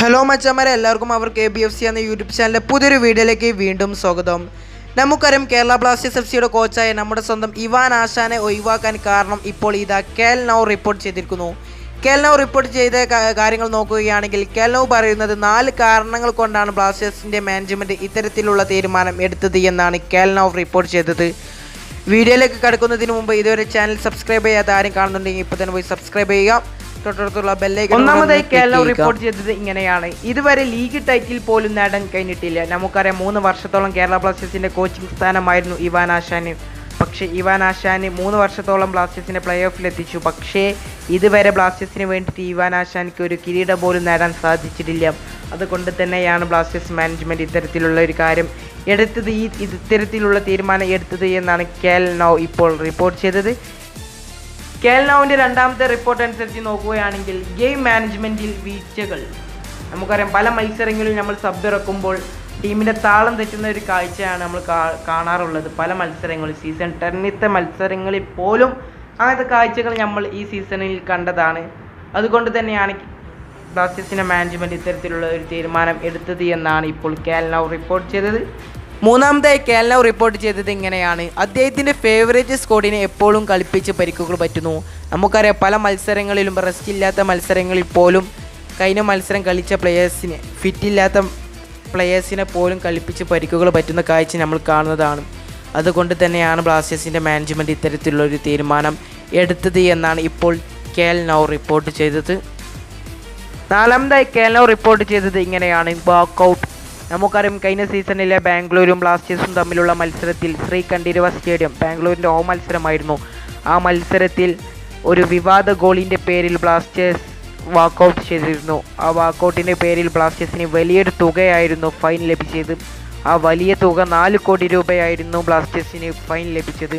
Hello മച്ചന്മാരെ എല്ലാവർക്കും അവർ കെ ബി എഫ് സി എന്ന യൂട്യൂബ് ചാനലിലെ പുതിയൊരു വീഡിയോയിലേക്ക് വീണ്ടും സ്വാഗതം. നമുക്കറിയാം കേരള ബ്ലാസ്റ്റേഴ്സ് എഫ് സിയുടെ കോച്ചായ നമ്മുടെ സ്വന്തം ഇവാൻ ആശാനെ ഒഴിവാക്കാൻ കാരണം ഇപ്പോൾ ഇതാ കേൽ നൗ റിപ്പോർട്ട് ചെയ്തിരിക്കുന്നു. കേൽ നൗ റിപ്പോർട്ട് ചെയ്ത കാര്യങ്ങൾ നോക്കുകയാണെങ്കിൽ കേൽ നൗ പറയുന്നത് നാല് കാരണങ്ങൾ കൊണ്ടാണ് ബ്ലാസ്റ്റേഴ്സിന്റെ മാനേജ്മെന്റ് ഇത്തരത്തിലുള്ള തീരുമാനം എടുത്തത് എന്നാണ് കേൽ നൗ റിപ്പോർട്ട് ചെയ്തത്. വീഡിയോയിലേക്ക് കടക്കുന്നതിന് മുമ്പ് ഇതുവരെ ചാനൽ സബ്സ്ക്രൈബ് ചെയ്യാത്ത ആരും കാണുന്നുണ്ടെങ്കിൽ ഇപ്പോൾ തന്നെ പോയി സബ്സ്ക്രൈബ് ചെയ്യുക. തൊട്ടടുത്തുള്ള ബെല്ലൈക്കൺ ഒന്നാമതായി കേരളം റിപ്പോർട്ട് ചെയ്തത് ഇങ്ങനെയാണ്. ഇതുവരെ ലീഗ് ടൈറ്റിൽ പോലും നേടാൻ കഴിഞ്ഞിട്ടില്ല. നമുക്കറിയാം മൂന്ന് വർഷത്തോളം കേരള ബ്ലാസ്റ്റേഴ്സിന്റെ കോച്ചിങ് സ്ഥാനമായിരുന്നു ഇവാൻ ആശാന്. പക്ഷേ ഇവാൻ ആശാന് മൂന്ന് വർഷത്തോളം ബ്ലാസ്റ്റേഴ്സിന്റെ പ്ലേ ഓഫിൽ എത്തിച്ചു. പക്ഷേ ഇതുവരെ ബ്ലാസ്റ്റേഴ്സിന് വേണ്ടിയിട്ട് ഇവാൻ ആശാനിക്ക് ഒരു കിരീടം പോലും നേടാൻ സാധിച്ചിട്ടില്ല. അതുകൊണ്ട് തന്നെയാണ് ബ്ലാസ്റ്റേഴ്സ് മാനേജ്മെന്റ് ഇത്തരത്തിലുള്ള ഒരു കാര്യം എടുത്തത് ഈ ഇത്തരത്തിലുള്ള തീരുമാനം എടുത്തത് എന്നാണ് കേൽ നോ ഇപ്പോൾ റിപ്പോർട്ട് ചെയ്തത്. കേരളാവിന്റെ രണ്ടാമത്തെ റിപ്പോർട്ട് അനുസരിച്ച് നോക്കുകയാണെങ്കിൽ ഗെയിം മാനേജ്മെന്റിൽ വീഴ്ചകൾ. നമുക്കറിയാം പല മത്സരങ്ങളിലും നമ്മൾ സബ് ഇറക്കുമ്പോൾ ടീമിന്റെ താളം തെറ്റുന്ന ഒരു കാഴ്ചയാണ് നമ്മൾ കാ- കാണാറുള്ളത്. പല മത്സരങ്ങളിൽ സീസൺ ടെന്നിത്തെ മത്സരങ്ങളിൽ പോലും അങ്ങനത്തെ കാഴ്ചകൾ നമ്മൾ ഈ സീസണിൽ കണ്ടതാണ്. അതുകൊണ്ട് തന്നെയാണ് ബ്ലാസ്റ്റേഴ്സിന്റെ മാനേജ്മെന്റ് ഇത്തരത്തിലുള്ള ഒരു തീരുമാനം എടുത്തത് എന്നാണ് ഇപ്പോൾ കേരള റിപ്പോർട്ട് ചെയ്തത്. മൂന്നാമതായി കേൽനവ് റിപ്പോർട്ട് ചെയ്തത് ഇങ്ങനെയാണ്. അദ്ദേഹത്തിന്റെ ഫേവറേറ്റ് സ്കോഡിനെ എപ്പോഴും കളിപ്പിച്ച് പരിക്കുകൾ പറ്റുന്നു. നമുക്കറിയാം പല മത്സരങ്ങളിലും റെസ്റ്റ് ഇല്ലാത്ത മത്സരങ്ങളിൽ പോലും കഴിഞ്ഞ മത്സരം കളിച്ച പ്ലെയേഴ്സിനെ ഫിറ്റില്ലാത്ത പ്ലെയേഴ്സിനെ പോലും കളിപ്പിച്ച് പരിക്കുകൾ പറ്റുന്ന കാഴ്ച നമ്മൾ കാണുന്നതാണ്. അതുകൊണ്ട് തന്നെയാണ് ബ്ലാസ്റ്റേഴ്സിന്റെ മാനേജ്മെന്റ് ഇത്തരത്തിലുള്ളൊരു തീരുമാനം എടുത്തത് എന്നാണ് ഇപ്പോൾ കേൽ റിപ്പോർട്ട് ചെയ്തത്. നാലാമതായി കേരള റിപ്പോർട്ട് ചെയ്തത് ഇങ്ങനെയാണ്. വാക്കൗട്ട് നമുക്കറിയാം കഴിഞ്ഞ സീസണിലെ ബാംഗ്ലൂരും ബ്ലാസ്റ്റേഴ്സും തമ്മിലുള്ള മത്സരത്തിൽ ശ്രീ കണ്ടിരുവ സ്റ്റേഡിയം ബാംഗ്ലൂരിന്റെ ഹോം മത്സരമായിരുന്നു. ആ മത്സരത്തിൽ ഒരു വിവാദ ഗോളിന്റെ പേരിൽ ബ്ലാസ്റ്റേഴ്സ് വാക്കൗട്ട് ചെയ്തിരുന്നു. ആ വാക്കൗട്ടിന്റെ പേരിൽ ബ്ലാസ്റ്റേഴ്സിന് വലിയൊരു തുകയായിരുന്നു ഫൈൻ ലഭിച്ചത്. ആ വലിയ തുക നാല് കോടി രൂപയായിരുന്നു ബ്ലാസ്റ്റേഴ്സിന് ഫൈൻ ലഭിച്ചത്.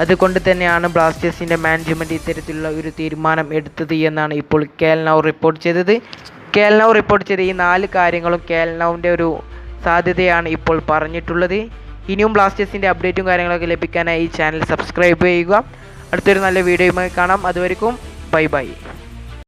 അതുകൊണ്ട് തന്നെയാണ് ബ്ലാസ്റ്റേഴ്സിന്റെ മാനേജ്മെന്റ് ഇത്തരത്തിലുള്ള ഒരു തീരുമാനം എടുത്തത് എന്നാണ് ഇപ്പോൾ കേൽനൗ റിപ്പോർട്ട് ചെയ്തത്. കേൽനൗ റിപ്പോർട്ട് ചെയ്ത ഈ നാല് കാര്യങ്ങളും കേൽനൗവിന്റെ ഒരു സാധ്യതയാണ് ഇപ്പോൾ പറഞ്ഞിട്ടുള്ളത്. ഇനിയും ബ്ലാസ്റ്റേഴ്സിന്റെ അപ്ഡേറ്റും കാര്യങ്ങളൊക്കെ ലഭിക്കാനായി ഈ ചാനൽ സബ്സ്ക്രൈബ് ചെയ്യുക. അടുത്തൊരു നല്ല വീഡിയോയുമായി കാണാം. അതുവരെക്കും ബൈ ബൈ.